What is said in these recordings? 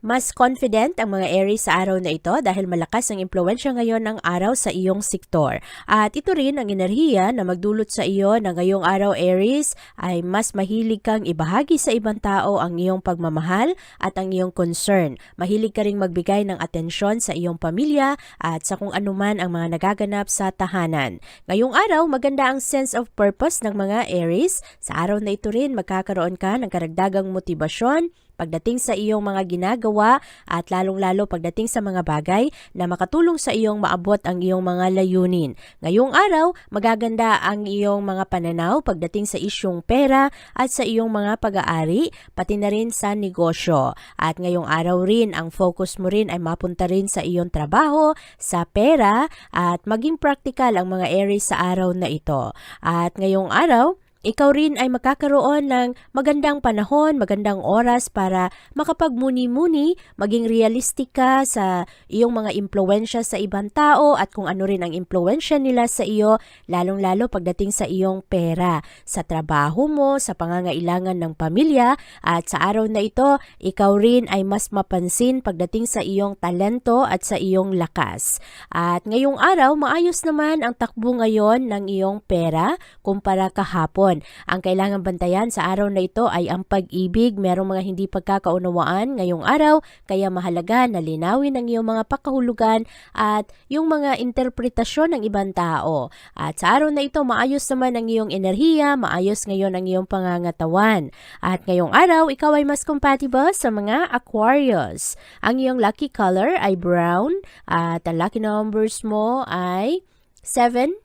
Mas confident ang mga Aries sa araw na ito dahil malakas ang impluensya ngayon ng araw sa iyong sektor. At ito rin ang enerhiya na magdulot sa iyo na ngayong araw Aries ay mas mahilig kang ibahagi sa ibang tao ang iyong pagmamahal at ang iyong concern. Mahilig ka ring magbigay ng atensyon sa iyong pamilya at sa kung anuman ang mga nagaganap sa tahanan. Ngayong araw, maganda ang sense of purpose ng mga Aries. Sa araw na ito rin, magkakaroon ka ng karagdagang motibasyon pagdating sa iyong mga ginagawa at lalong-lalo pagdating sa mga bagay na makatulong sa iyong maabot ang iyong mga layunin. Ngayong araw, magaganda ang iyong mga pananaw pagdating sa isyong pera at sa iyong mga pag-aari, pati na rin sa negosyo. At ngayong araw rin, ang focus mo rin ay mapunta rin sa iyong trabaho, sa pera, at maging practical ang mga areas sa araw na ito. At ngayong araw, ikaw rin ay makakaroon ng magandang panahon, magandang oras para makapagmuni-muni, maging realistic ka sa iyong mga impluensya sa ibang tao at kung ano rin ang impluensya nila sa iyo, lalong-lalo pagdating sa iyong pera, sa trabaho mo, sa pangangailangan ng pamilya at sa araw na ito, ikaw rin ay mas mapansin pagdating sa iyong talento at sa iyong lakas. At ngayong araw, maayos naman ang takbo ngayon ng iyong pera kumpara kahapon. Ang kailangan bantayan sa araw na ito ay ang pag-ibig. Merong mga hindi pagkakaunawaan ngayong araw, kaya mahalaga na linawin ang iyong mga pakahulugan at yung mga interpretasyon ng ibang tao. At sa araw na ito, maayos naman ang iyong enerhiya, maayos ngayon ang iyong pangangatawan. At ngayong araw, ikaw ay mas compatible sa mga Aquarius. Ang iyong lucky color ay brown at ang lucky numbers mo ay 7,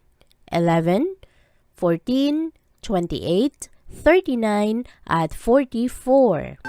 11, 14, 28, 39, at 44.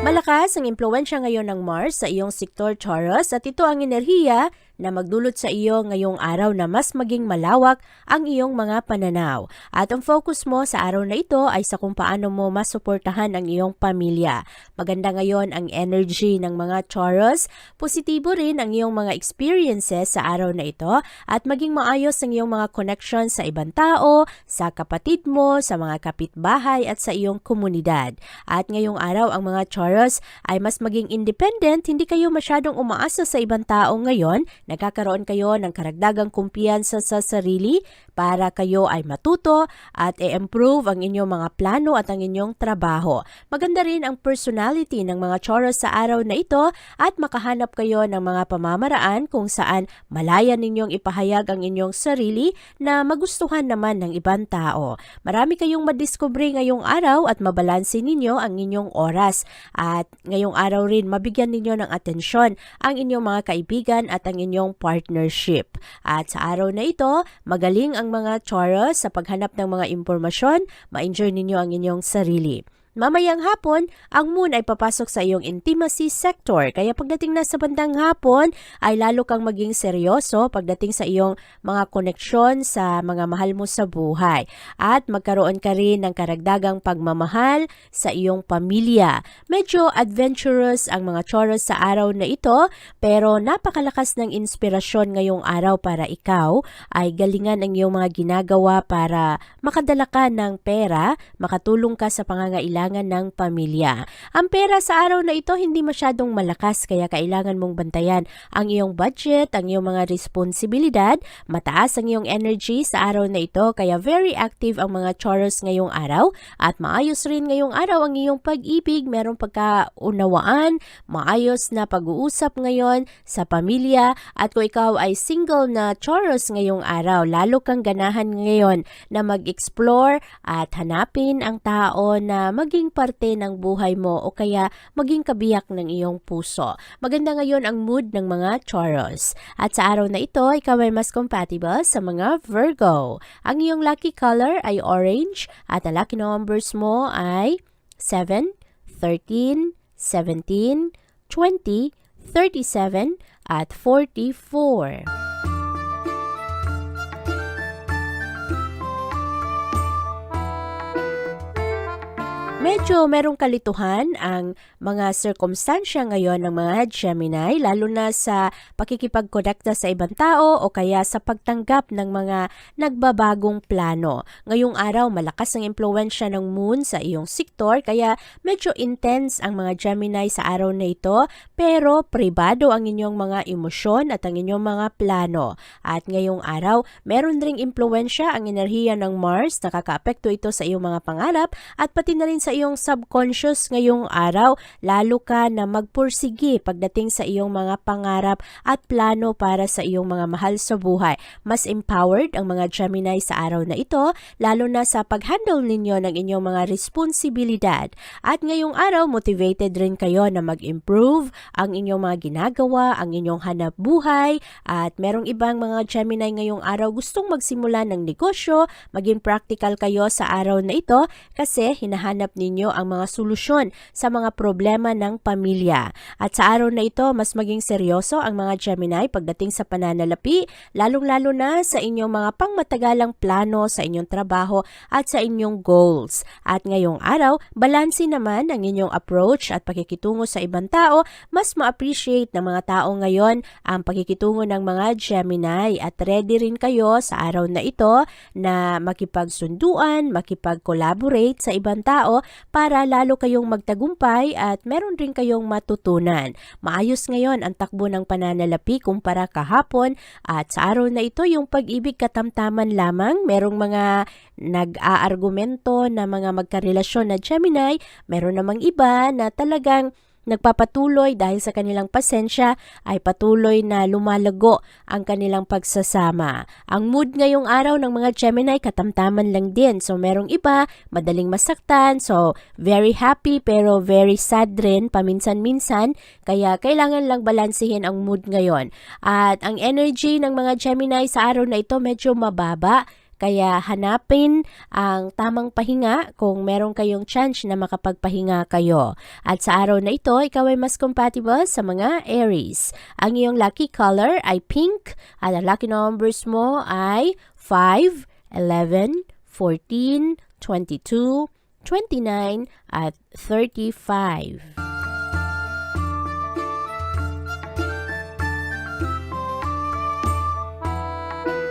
Malakas ang impluensya ngayon ng Mars sa iyong sektor Taurus at ito ang enerhiya na magdulot sa iyo ngayong araw na mas maging malawak ang iyong mga pananaw. At ang focus mo sa araw na ito ay sa kung paano mo masuportahan ang iyong pamilya. Maganda ngayon ang energy ng mga Taurus. Positibo rin ang iyong mga experiences sa araw na ito at maging maayos ang iyong mga connections sa ibang tao, sa kapatid mo, sa mga kapitbahay at sa iyong komunidad. At ngayong araw ang mga Taurus ay mas maging independent, hindi kayo masyadong umaasa sa ibang tao ngayon nagkakaroon kayo ng karagdagang kumpiyansa sa sarili para kayo ay matuto at i-improve ang inyong mga plano at ang inyong trabaho. Maganda rin ang personality ng mga Taurus sa araw na ito at makahanap kayo ng mga pamamaraan kung saan malaya ninyong ipahayag ang inyong sarili na magustuhan naman ng ibang tao. Marami kayong madiskubre ngayong araw at mabalansin ninyo ang inyong oras at ngayong araw rin mabigyan ninyo ng atensyon ang inyong mga kaibigan at ang inyong partnership. At sa araw na ito, magaling ang mga Taurus sa paghanap ng mga impormasyon, ma-enjoy ninyo ang inyong sarili. Mamayang hapon, ang moon ay papasok sa iyong intimacy sector. Kaya pagdating na sa bandang hapon, ay lalo kang maging seryoso pagdating sa iyong mga koneksyon sa mga mahal mo sa buhay. At magkaroon ka rin ng karagdagang pagmamahal sa iyong pamilya. Medyo adventurous ang mga Taurus sa araw na ito, pero napakalakas ng inspirasyon ngayong araw para ikaw ay galingan ang iyong mga ginagawa para makadala ka ng pera, makatulong ka sa pangangailangan kailangan ng pamilya. Ang pera sa araw na ito hindi masyadong malakas kaya kailangan mong bantayan ang iyong budget, ang iyong mga responsibilidad, mataas ang iyong energy sa araw na ito kaya very active ang mga Taurus ngayong araw at maayos rin ngayong araw ang iyong pag-ibig, merong pagkaunawaan, maayos na pag-uusap ngayon sa pamilya at kung ikaw ay single na Taurus ngayong araw, lalo kang ganahan ngayon na mag-explore at hanapin ang tao na maging parte ng buhay mo o kaya maging kabiyak ng iyong puso. Maganda ngayon ang mood ng mga Taurus. At sa araw na ito, ikaw ay mas compatible sa mga Virgo. Ang iyong lucky color ay orange at ang lucky numbers mo ay 7, 13, 17, 20, 37 at 44. Medyo merong kalituhan ang mga sirkumstansya ngayon ng mga Gemini, lalo na sa pakikipagkonekta sa ibang tao o kaya sa pagtanggap ng mga nagbabagong plano. Ngayong araw, malakas ang impluensya ng moon sa iyong sektor, kaya medyo intense ang mga Gemini sa araw na ito, pero pribado ang inyong mga emosyon at ang inyong mga plano. At ngayong araw, meron ring impluensya ang enerhiya ng Mars, nakakaapekto ito sa iyong mga pangarap at pati na rin sa iyong subconscious ngayong araw, lalo ka na magpursigi pagdating sa iyong mga pangarap at plano para sa iyong mga mahal sa buhay. Mas empowered ang mga Gemini sa araw na ito, lalo na sa pag-handle ninyo ng inyong mga responsibilidad. At ngayong araw, motivated rin kayo na mag-improve ang inyong mga ginagawa, ang inyong hanap buhay, at merong ibang mga Gemini ngayong araw gustong magsimula ng negosyo, maging practical kayo sa araw na ito kasi hinahanap ninyo ang mga solusyon sa mga problema ng pamilya. At sa araw na ito, mas maging seryoso ang mga Gemini pagdating sa pananalapi, lalong-lalo na sa inyong mga pangmatagalang plano sa inyong trabaho at sa inyong goals. At ngayong araw, balansi naman ang inyong approach at pakikitungo sa ibang tao, mas ma-appreciate ng mga tao ngayon ang pakikitungo ng mga Gemini at ready rin kayo sa araw na ito na makipagsunduan, makipag-collaborate sa ibang tao para lalo kayong magtagumpay at meron rin kayong matutunan. Maayos ngayon ang takbo ng pananalapi kumpara kahapon at sa araw na ito yung pag-ibig katamtaman lamang. Merong mga nag-aargumento na mga magkarelasyon na Gemini, meron namang iba na talagang nagpapatuloy dahil sa kanilang pasensya ay patuloy na lumalago ang kanilang pagsasama. Ang mood ngayong araw ng mga Gemini katamtaman lang din. So merong iba madaling masaktan. So very happy pero very sad rin paminsan-minsan. Kaya kailangan lang balansehin ang mood ngayon. At ang energy ng mga Gemini sa araw na ito medyo mababa. Kaya hanapin ang tamang pahinga kung meron kayong chance na makapagpahinga kayo. At sa araw na ito, ikaw ay mas compatible sa mga Aries. Ang iyong lucky color ay pink at ang lucky numbers mo ay 5, 11, 14, 22, 29 at 35.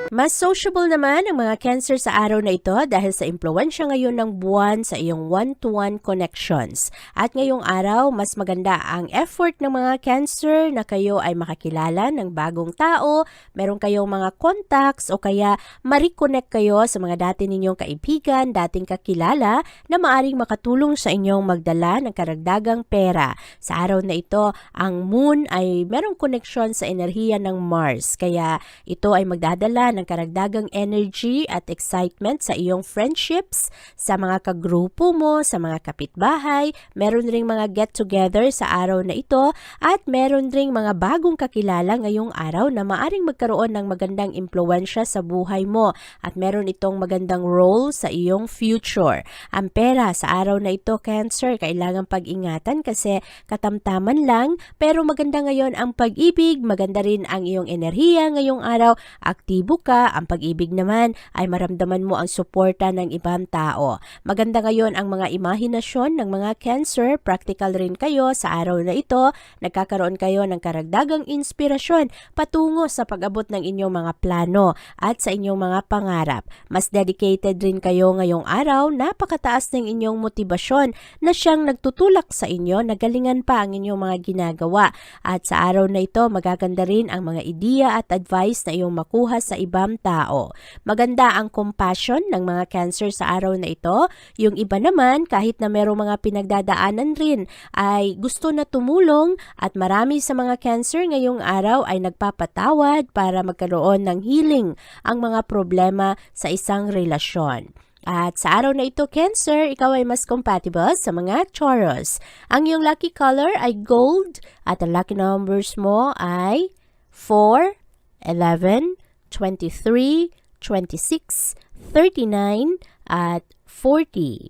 Mas sociable naman ang mga Cancer sa araw na ito dahil sa impluensya ngayon ng buwan sa iyong one-to-one connections. At ngayong araw, mas maganda ang effort ng mga Cancer na kayo ay makakilala ng bagong tao, meron kayong mga contacts o kaya ma-reconnect kayo sa mga dati ninyong kaibigan, dating kakilala na maaring makatulong sa inyong magdala ng karagdagang pera. Sa araw na ito, ang moon ay merong connection sa enerhiya ng Mars. Kaya ito ay magdadala ng karagdagang energy at excitement sa iyong friendships, sa mga kagrupo mo, sa mga kapitbahay, meron ring mga get-together sa araw na ito, at meron ring mga bagong kakilala ngayong araw na maaring magkaroon ng magandang impluensya sa buhay mo at meron itong magandang role sa iyong future. Ang pera sa araw na ito, Cancer, kailangan pag-ingatan kasi katamtaman lang, pero maganda ngayon ang pag-ibig, maganda rin ang iyong enerhiya ngayong araw, aktibo ka, ka, ang pag-ibig naman ay maramdaman mo ang suporta ng ibang tao. Maganda ngayon ang mga imahinasyon ng mga cancer, practical rin kayo sa araw na ito, nagkakaroon kayo ng karagdagang inspirasyon patungo sa pag-abot ng inyong mga plano at sa inyong mga pangarap. Mas dedicated rin kayo ngayong araw, napakataas ng inyong motibasyon na siyang nagtutulak sa inyo na galingan pa ang inyong mga ginagawa. At sa araw na ito, magaganda rin ang mga ideya at advice na iyong makuha sa ibang tao. Maganda ang compassion ng mga cancer sa araw na ito. Yung iba naman, kahit na merong mga pinagdadaanan rin, ay gusto na tumulong at marami sa mga cancer ngayong araw ay nagpapatawad para magkaroon ng healing ang mga problema sa isang relasyon. At sa araw na ito, Cancer, ikaw ay mas compatible sa mga Taurus. Ang iyong lucky color ay gold at ang lucky numbers mo ay 4, 11, 23, 26, 39, at 40.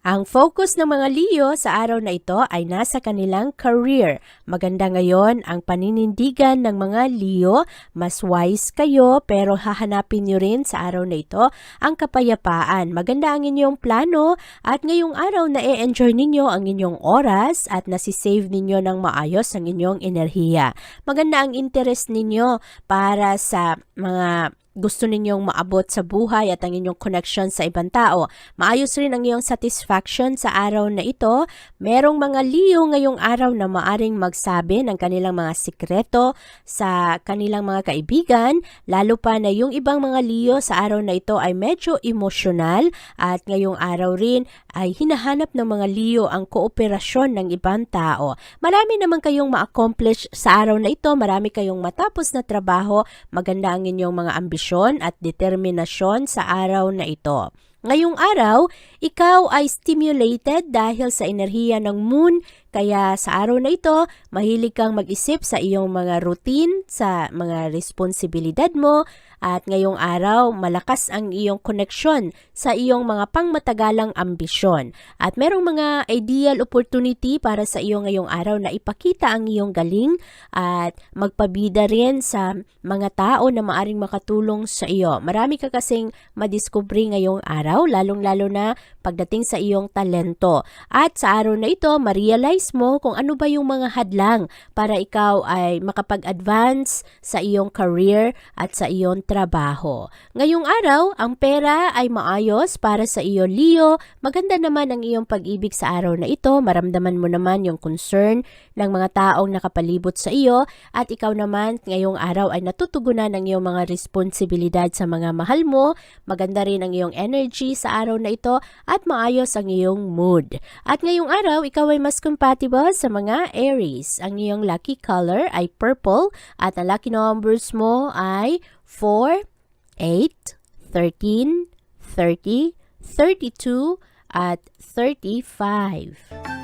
Ang focus ng mga Leo sa araw na ito ay nasa kanilang career. Maganda ngayon ang paninindigan ng mga Leo. Mas wise kayo pero hahanapin nyo rin sa araw na ito ang kapayapaan. Maganda ang inyong plano at ngayong araw na e-enjoy ninyo ang inyong oras at nasisave ninyo ng maayos ang inyong enerhiya. Maganda ang interest ninyo para sa mga gusto ninyong maabot sa buhay at ang inyong connection sa ibang tao. Maayos rin ang iyong satisfaction sa araw na ito. Merong mga Leo ngayong araw na maaring magsabi ng kanilang mga sikreto sa kanilang mga kaibigan, lalo pa na yung ibang mga Leo sa araw na ito ay medyo emosyonal at ngayong araw rin ay hinahanap ng mga Leo ang kooperasyon ng ibang tao. Marami naman kayong ma-accomplish sa araw na ito, marami kayong matapos na trabaho, maganda ang inyong mga ambisyon at determinasyon sa araw na ito. Ngayong araw, ikaw ay stimulated dahil sa enerhiya ng moon, kaya sa araw na ito, mahilig kang mag-isip sa iyong mga routine, sa mga responsibilidad mo, at ngayong araw, malakas ang iyong koneksyon sa iyong mga pangmatagalang ambisyon. At merong mga ideal opportunity para sa iyo ngayong araw na ipakita ang iyong galing at magpabida rin sa mga tao na maaring makatulong sa iyo. Marami ka kasing madiskubre ngayong araw, lalong-lalo na pagdating sa iyong talento. At sa araw na ito, ma-realize mo kung ano ba yung mga hadlang para ikaw ay makapag-advance sa iyong career at sa iyong trabaho. Ngayong araw, ang pera ay maayos para sa iyo, Leo. Maganda naman ang iyong pag-ibig sa araw na ito. Maramdaman mo naman yung concern ng mga taong nakapalibot sa iyo at ikaw naman ngayong araw ay natutugunan ng iyong mga responsibilidad sa mga mahal mo. Maganda rin ang iyong energy sa araw na ito at maayos ang iyong mood. At ngayong araw, ikaw ay mas compatible sa mga Aries. Ang iyong lucky color ay purple at ang lucky numbers mo ay 4, 8, 13, 30, 32, at 35.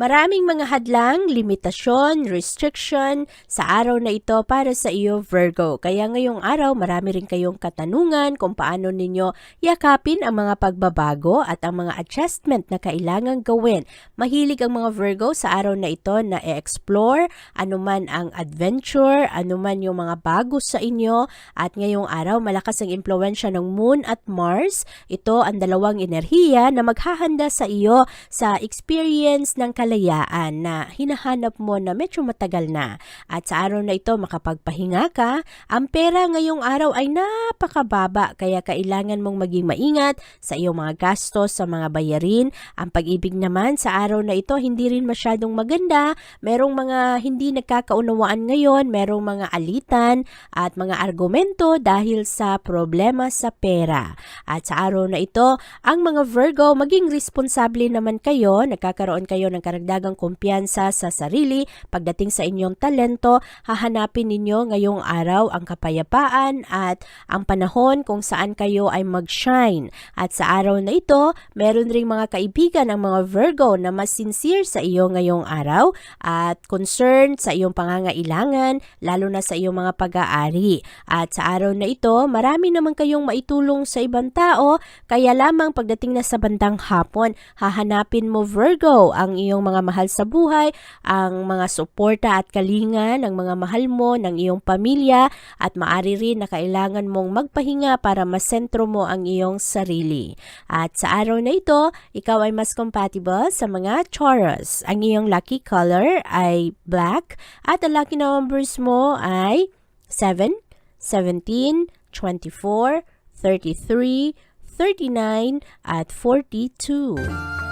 Maraming mga hadlang, limitasyon, restriction sa araw na ito para sa iyo Virgo. Kaya ngayong araw marami rin kayong katanungan kung paano ninyo yakapin ang mga pagbabago at ang mga adjustment na kailangang gawin. Mahilig ang mga Virgo sa araw na ito na e-explore anuman ang adventure, anuman yung mga bago sa inyo at ngayong araw malakas ang impluensya ng Moon at Mars. Ito ang dalawang enerhiya na maghahanda sa iyo sa experience ng kalayaan na hinahanap mo na medyo matagal na. At sa araw na ito makapagpahinga ka, ang pera ngayong araw ay napakababa kaya kailangan mong maging maingat sa iyong mga gastos sa mga bayarin. Ang pag-ibig naman sa araw na ito hindi rin masyadong maganda. Merong mga hindi nagkakaunawaan ngayon, merong mga alitan at mga argumento dahil sa problema sa pera. At sa araw na ito, ang mga Virgo maging responsable naman kayo, nagkakaroon kayo ng karagdagang karagdagang kumpiyansa sa sarili pagdating sa inyong talento, hahanapin ninyo ngayong araw ang kapayapaan at ang panahon kung saan kayo ay mag-shine. At sa araw na ito, meron ring mga kaibigan ang mga Virgo na mas sincere sa iyo ngayong araw at concerned sa iyong pangangailangan, lalo na sa iyong mga pag-aari. At sa araw na ito, marami naman kayong maitulong sa ibang tao, kaya lamang pagdating na sa bandang hapon, hahanapin mo Virgo ang iyong mga mahal sa buhay, ang mga suporta at kalinga ng mga mahal mo, ng iyong pamilya, at maari rin na kailangan mong magpahinga para masentro mo ang iyong sarili. At sa araw na ito, ikaw ay mas compatible sa mga Taurus. Ang iyong lucky color ay black at ang lucky numbers mo ay 7, 17, 24, 33, 39, at 42.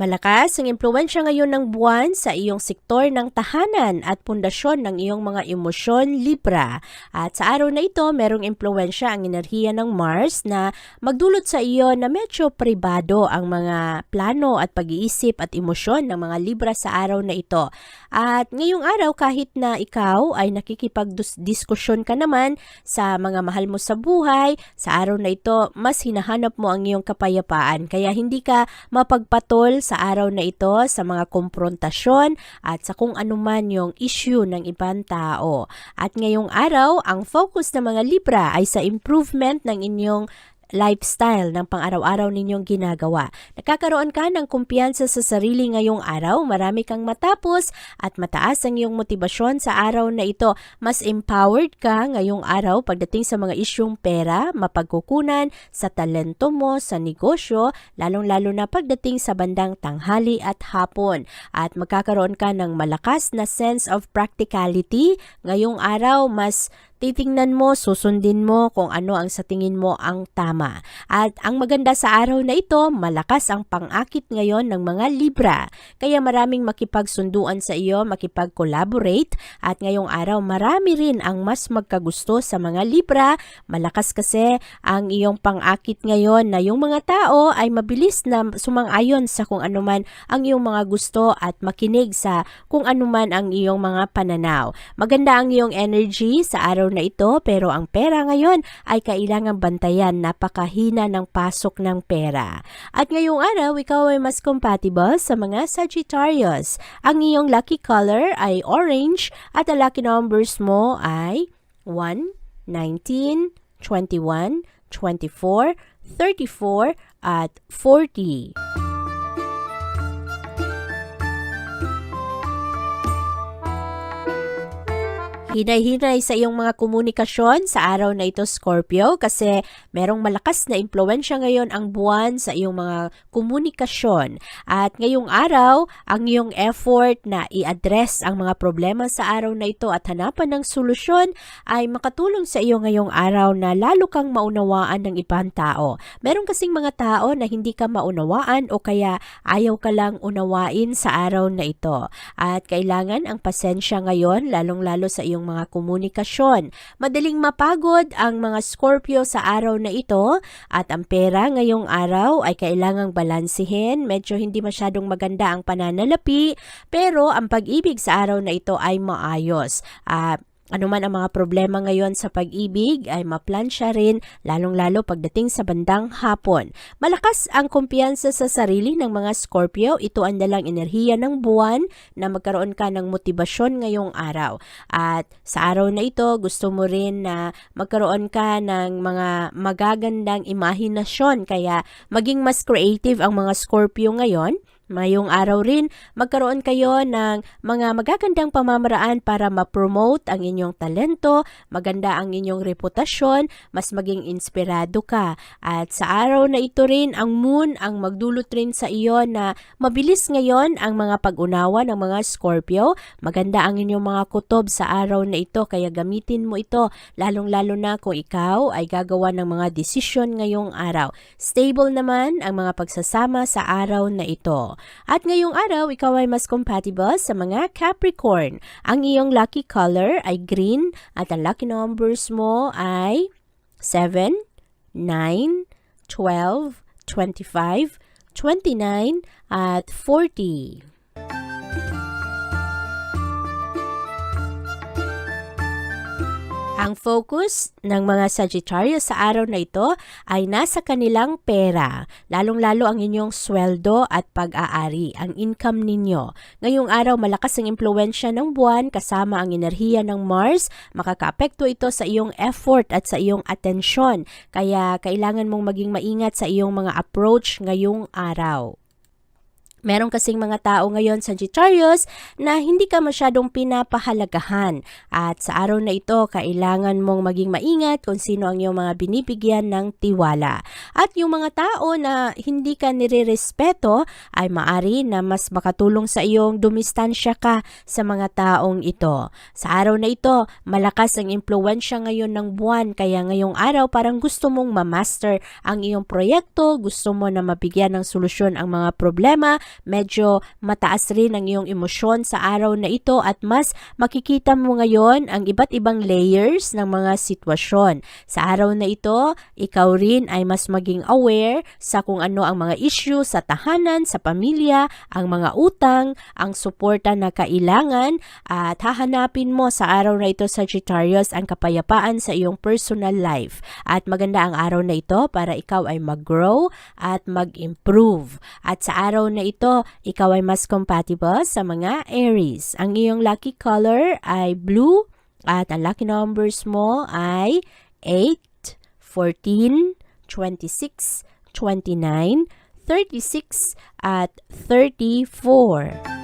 Malakas ang impluensya ngayon ng buwan sa iyong sektor ng tahanan at pundasyon ng iyong mga emosyon, Libra. At sa araw na ito, merong impluensya ang enerhiya ng Mars na magdulot sa iyo na medyo pribado ang mga plano at pag-iisip at emosyon ng mga Libra sa araw na ito. At ngayong araw, kahit na ikaw ay nakikipag-diskusyon ka naman sa mga mahal mo sa buhay, sa araw na ito, mas hinahanap mo ang iyong kapayapaan. Kaya hindi ka mapagpatol sa araw na ito sa mga komprontasyon at sa kung anuman yung issue ng ibang tao. At ngayong araw, ang focus ng mga Libra ay sa improvement ng inyong lifestyle ng pang-araw-araw ninyong ginagawa. Nakakaroon ka ng kumpiyansa sa sarili ngayong araw, marami kang matapos at mataas ang iyong motibasyon sa araw na ito. Mas empowered ka ngayong araw pagdating sa mga isyong pera, mapagkukunan, sa talento mo, sa negosyo, lalong-lalo na pagdating sa bandang tanghali at hapon. At magkakaroon ka ng malakas na sense of practicality. Ngayong araw, mas titingnan mo, susundin mo kung ano ang sa tingin mo ang tama. At ang maganda sa araw na ito, malakas ang pang-akit ngayon ng mga Libra. Kaya maraming makipagsunduan sa iyo, makipag-collaborate at ngayong araw marami rin ang mas magkagusto sa mga Libra. Malakas kasi ang iyong pang-akit ngayon na yung mga tao ay mabilis na sumang-ayon sa kung anuman ang iyong mga gusto at makinig sa kung anuman ang iyong mga pananaw. Maganda ang iyong energy sa araw na ito pero ang pera ngayon ay kailangang bantayan napakahina ng pasok ng pera. At ngayong araw, ikaw ay mas compatible sa mga Sagittarius. Ang iyong lucky color ay orange at ang lucky numbers mo ay 1, 19, 21, 24, 34, at 40. Hinay-hinay sa iyong mga komunikasyon sa araw na ito, Scorpio, kasi merong malakas na impluensya ngayon ang buwan sa iyong mga komunikasyon. At ngayong araw, ang iyong effort na i-address ang mga problema sa araw na ito at hanapan ng solusyon ay makatulong sa iyo ngayong araw na lalo kang maunawaan ng ibang tao. Meron kasing mga tao na hindi ka maunawaan o kaya ayaw ka lang unawain sa araw na ito. At kailangan ang pasensya ngayon, lalong-lalo sa iyong mga komunikasyon. Madaling mapagod ang mga Scorpio sa araw na ito at ang pera ngayong araw ay kailangang balansihin. Medyo hindi masyadong maganda ang pananalapi pero ang pag-ibig sa araw na ito ay maayos. At ano man ang mga problema ngayon sa pag-ibig ay maplansya rin lalong-lalo pagdating sa bandang hapon. Malakas ang kumpiyansa sa sarili ng mga Scorpio. Ito ang dalang enerhiya ng buwan na magkaroon ka ng motibasyon ngayong araw. At sa araw na ito, gusto mo rin na magkaroon ka ng mga magagandang imahinasyon. Kaya maging mas creative ang mga Scorpio ngayon Mayong araw rin, magkaroon kayo ng mga magagandang pamamaraan para ma-promote ang inyong talento, maganda ang inyong reputasyon, mas maging inspirado ka. At sa araw na ito rin, ang moon ang magdulot rin sa iyo na mabilis ngayon ang mga pag-unawa ng mga Scorpio. Maganda ang inyong mga kutob sa araw na ito, kaya gamitin mo ito, lalong-lalo na kung ikaw ay gagawa ng mga desisyon ngayong araw. Stable naman ang mga pagsasama sa araw na ito. At ngayong araw, ikaw ay mas compatible sa mga Capricorn. Ang iyong lucky color ay green at ang lucky numbers mo ay 7, 9, 12, 25, 29, at 40. Ang focus ng mga Sagittarius sa araw na ito ay nasa kanilang pera, lalong-lalo ang inyong sweldo at pag-aari, ang income ninyo. Ngayong araw malakas ang impluensya ng buwan kasama ang enerhiya ng Mars, makakaapekto ito sa iyong effort at sa iyong atensyon, kaya kailangan mong maging maingat sa iyong mga approach ngayong araw. Meron kasing mga tao ngayon sa Sagittarius na hindi ka masyadong pinapahalagahan at sa araw na ito kailangan mong maging maingat kung sino ang iyong mga binibigyan ng tiwala. At yung mga tao na hindi ka nirerespeto ay maari na mas makatulong sa iyong dumistansya ka sa mga taong ito. Sa araw na ito, malakas ang impluensya ngayon ng buwan kaya ngayong araw parang gusto mong ma-master ang iyong proyekto, gusto mo na mabigyan ng solusyon ang mga problema, medyo mataas rin ang iyong emosyon sa araw na ito at mas makikita mo ngayon ang iba't ibang layers ng mga sitwasyon. Sa araw na ito, ikaw rin ay mas maging aware sa kung ano ang mga issue sa tahanan, sa pamilya, ang mga utang, ang suporta na kailangan at hahanapin mo sa araw na ito Sagittarius ang kapayapaan sa iyong personal life. At maganda ang araw na ito para ikaw ay mag-grow at mag-improve. At sa araw na ito, ikaw ay mas compatible sa mga Aries. Ang iyong lucky color ay blue at ang lucky numbers mo ay 8, 14, 26, 29, 36 at 34.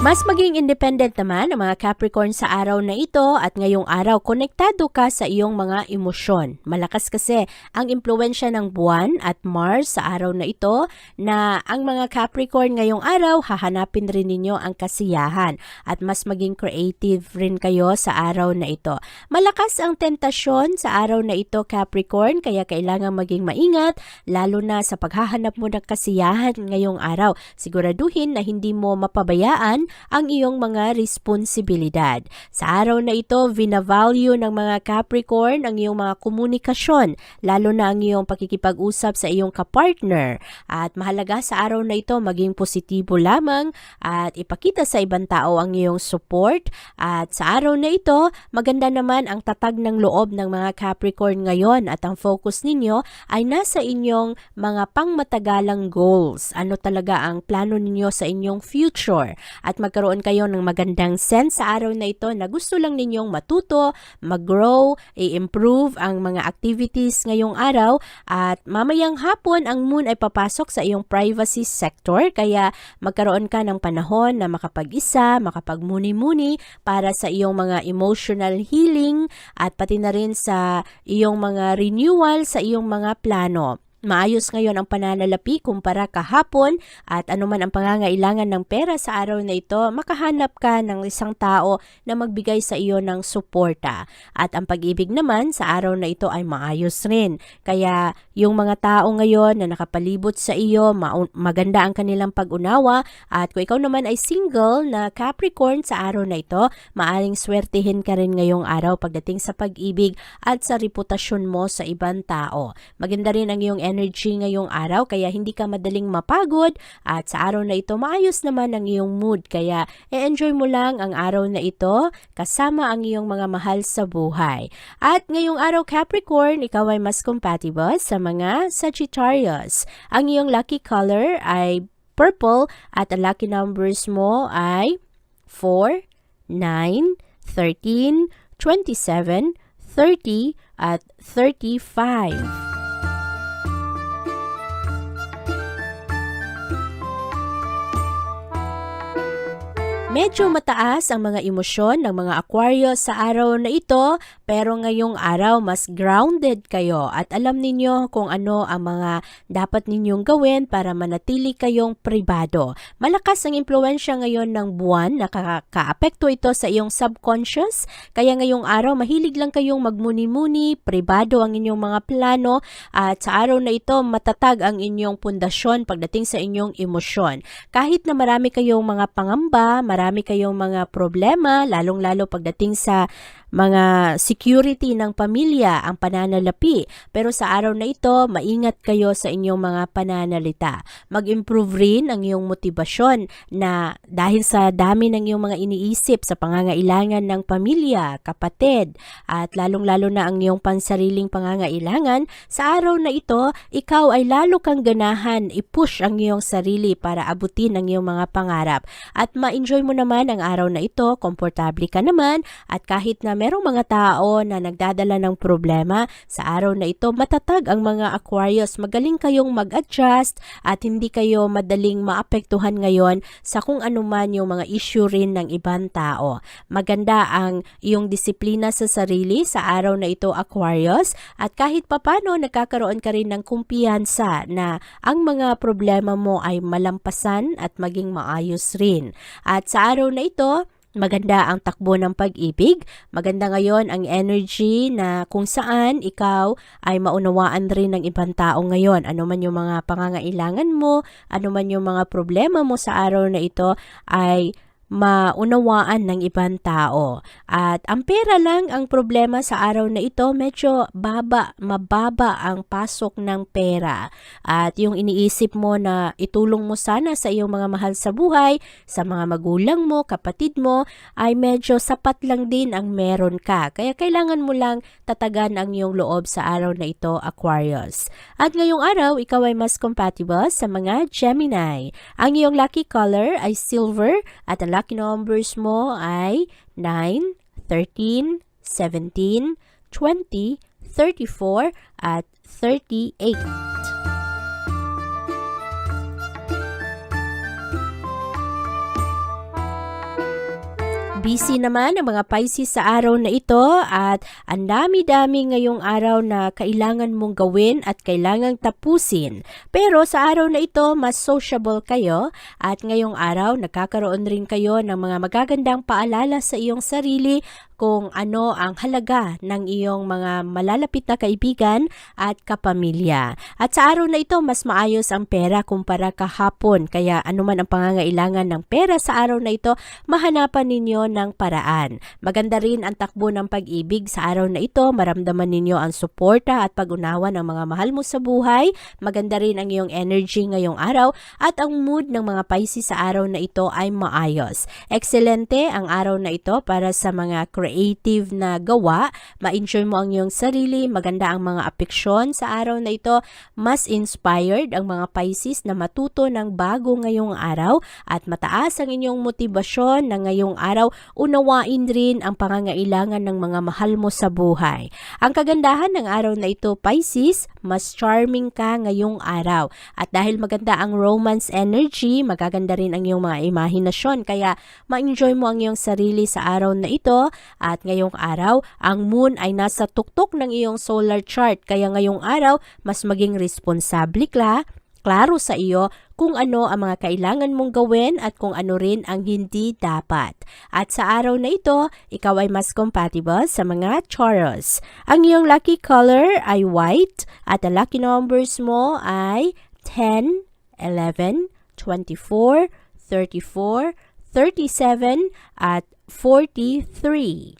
Mas maging independent naman ang mga Capricorn sa araw na ito at ngayong araw konektado ka sa iyong mga emosyon. Malakas kasi ang impluensya ng buwan at Mars sa araw na ito na ang mga Capricorn ngayong araw hahanapin rin ninyo ang kasiyahan at mas maging creative rin kayo sa araw na ito. Malakas ang tentasyon sa araw na ito Capricorn kaya kailangan maging maingat lalo na sa paghahanap mo ng kasiyahan ngayong araw. Siguraduhin na hindi mo mapabayaan ang iyong mga responsibilidad. Sa araw na ito, vinavalue ng mga Capricorn ang iyong mga komunikasyon, lalo na ang iyong pakikipag-usap sa iyong kapartner. At mahalaga sa araw na ito maging positibo lamang at ipakita sa ibang tao ang iyong support. At sa araw na ito, maganda naman ang tatag ng loob ng mga Capricorn ngayon at ang focus ninyo ay nasa inyong mga pangmatagalang goals. Ano talaga ang plano ninyo sa inyong future at magkaroon kayo ng magandang sense sa araw na ito na gusto lang ninyong matuto, mag-grow, i-improve ang mga activities ngayong araw at mamayang hapon ang moon ay papasok sa iyong privacy sector kaya magkaroon ka ng panahon na makapag-isa, makapagmuni-muni para sa iyong mga emotional healing at pati na rin sa iyong mga renewal sa iyong mga plano. Maayos ngayon ang pananalapi kumpara kahapon at anuman ang pangangailangan ng pera sa araw na ito, makahanap ka ng isang tao na magbigay sa iyo ng suporta. At ang pag-ibig naman sa araw na ito ay maayos rin. Kaya yung mga tao ngayon na nakapalibot sa iyo, ma- maganda ang kanilang pag-unawa at kung ikaw naman ay single na Capricorn sa araw na ito, maaring swertihin ka rin ngayong araw pagdating sa pag-ibig at sa reputasyon mo sa ibang tao. Maganda rin ang iyong energy ngayong araw kaya hindi ka madaling mapagod at sa araw na ito maayos naman ang iyong mood kaya e-enjoy mo lang ang araw na ito kasama ang iyong mga mahal sa buhay. At ngayong araw Capricorn, ikaw ay mas compatible sa mga Sagittarius. Ang iyong lucky color ay purple at ang lucky numbers mo ay 4, 9, 13, 27, 30 at 35. Medyo mataas ang mga emosyon ng mga Aquarius sa araw na ito pero ngayong araw mas grounded kayo. At alam ninyo kung ano ang mga dapat ninyong gawin para manatili kayong pribado. Malakas ang impluensya ngayon ng buwan, nakaka-apekto ito sa iyong subconscious. Kaya ngayong araw mahilig lang kayong magmuni-muni, pribado ang inyong mga plano. At sa araw na ito matatag ang inyong pundasyon pagdating sa inyong emosyon. Kahit na marami kayong mga pangamba, marami marami kayong mga problema, lalong-lalo pagdating sa mga security ng pamilya, ang pananalapi. Pero sa araw na ito, maingat kayo sa inyong mga pananalita. Mag-improve rin ang iyong motibasyon na dahil sa dami ng iyong mga iniisip sa pangangailangan ng pamilya, kapatid, at lalong-lalo na ang iyong pansariling pangangailangan, sa araw na ito, ikaw ay lalo kang ganahan i-push ang iyong sarili para abutin ang iyong mga pangarap. At ma-enjoy mo naman ang araw na ito, komportable ka naman, at kahit na merong mga tao na nagdadala ng problema, sa araw na ito, matatag ang mga Aquarius. Magaling kayong mag-adjust at hindi kayo madaling maapektuhan ngayon sa kung ano man yung mga issue rin ng ibang tao. Maganda ang iyong disiplina sa sarili sa araw na ito, Aquarius, at kahit papano nagkakaroon ka rin ng kumpiyansa na ang mga problema mo ay malampasan at maging maayos rin. At sa araw na ito, Maganda ang takbo ng pag-ibig. Maganda ngayon ang energy na kung saan ikaw ay maunawaan rin ng ibang tao ngayon. Ano man yung mga pangangailangan mo, ano man yung mga problema mo sa araw na ito ay maunawaan ng ibang tao. At ang pera lang ang problema sa araw na ito, medyo baba, mababa ang pasok ng pera. At yung iniisip mo na itulong mo sana sa iyong mga mahal sa buhay, sa mga magulang mo, kapatid mo, ay medyo sapat lang din ang meron ka. Kaya kailangan mo lang tatagan ang iyong loob sa araw na ito, Aquarius. At ngayong araw, ikaw ay mas compatible sa mga Gemini. Ang iyong lucky color ay silver at ang lucky numbers mo ay 9, 13, 17, 20, 34 at 38. Busy naman ang mga Pisces sa araw na ito at ang dami-dami ngayong araw na kailangan mong gawin at kailangang tapusin. Pero sa araw na ito, mas sociable kayo at ngayong araw nagkakaroon rin kayo ng mga magagandang paalala sa iyong sarili kung ano ang halaga ng iyong mga malalapit na kaibigan at kapamilya. At sa araw na ito, mas maayos ang pera kumpara kahapon. Kaya anuman ang pangangailangan ng pera sa araw na ito, mahanapan ninyo ng paraan. Maganda rin ang takbo ng pag-ibig sa araw na ito. Maramdaman ninyo ang suporta at pag-unawa ng mga mahal mo sa buhay. Maganda rin ang iyong energy ngayong araw at ang mood ng mga Pisces sa araw na ito ay maayos. Excelente ang araw na ito para sa mga creative na gawa. Ma-enjoy mo ang iyong sarili. Maganda ang mga apeksyon sa araw na ito. Mas inspired ang mga Pisces na matuto ng bago ngayong araw at mataas ang inyong motibasyon na ngayong araw unawain rin ang pangangailangan ng mga mahal mo sa buhay. Ang kagandahan ng araw na ito, Pisces, mas charming ka ngayong araw. At dahil maganda ang romance energy, magaganda rin ang iyong mga imahinasyon. Kaya ma-enjoy mo ang iyong sarili sa araw na ito. At ngayong araw, ang moon ay nasa tuktok ng iyong solar chart. Kaya ngayong araw, mas maging responsable ka, klaro sa iyo kung ano ang mga kailangan mong gawin at kung ano rin ang hindi dapat. At sa araw na ito, ikaw ay mas compatible sa mga Taurus. Ang iyong lucky color ay white at ang lucky numbers mo ay 10, 11, 24, 34, 37 at 43.